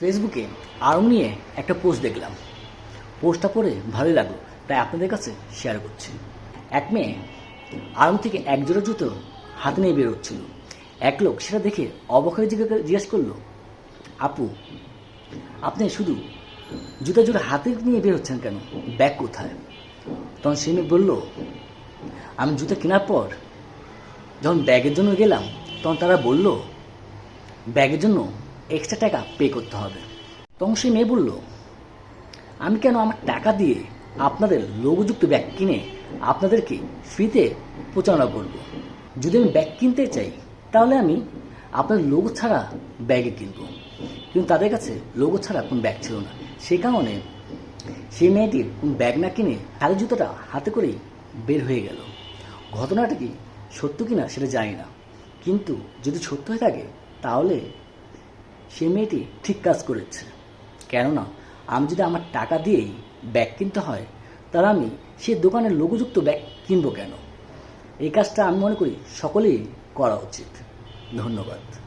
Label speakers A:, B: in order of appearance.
A: ফেসবুকে আরং নিয়ে একটা পোস্ট দেখলাম। পোস্টটা পড়ে ভালোই লাগল, তাই আপনাদের কাছে শেয়ার করছি। এক মেয়ে আরং থেকে এক জোড়া জুতো হাতে নিয়ে বেরোচ্ছিল এক লোক সেটা দেখে অবাক জিজ্ঞেস করল, আপু, আপনি শুধু জুতা জোড়া হাতে নিয়ে বের হচ্ছেন কেন? ব্যাগ কোথায়? তখন সে মেয়ে বলল, আমি জুতা কেনার পর যখন ব্যাগের জন্য গেলাম, তখন তারা বলল, ব্যাগের জন্য এক্সট্রা টাকা পে করতে হবে। তখন সে মেয়ে বলল, আমি কেন আমার টাকা দিয়ে আপনাদের লোগযুক্ত ব্যাগ কিনে আপনাদেরকে ফ্রিতে প্রচারণা করব? যদি আমি ব্যাগ কিনতে চাই, তাহলে আমি আপনার লোগো ছাড়া ব্যাগে কিনবো। কিন্তু তাদের কাছে লোগো ছাড়া কোন ব্যাগ ছিল না। সে কারণে সেই মেয়েটির কোন ব্যাগ না কিনে খালি জুতোটা হাতে করেই বের হয়ে গেল। ঘটনাটা কি সত্য কিনা সেটা জানি না। কিন্তু যদি সত্য হয়ে থাকে, তাহলে সে মেয়েটি ঠিক কাজ করেছে। কেননা, আমি যদি আমার টাকা দিয়েই ব্যাগ কিনতে হয়, তাহলে আমি সে দোকানের লঘুযুক্ত ব্যাগ কিনবো কেন? এই কাজটা আমি মনে করি সকলেই করা উচিত। ধন্যবাদ।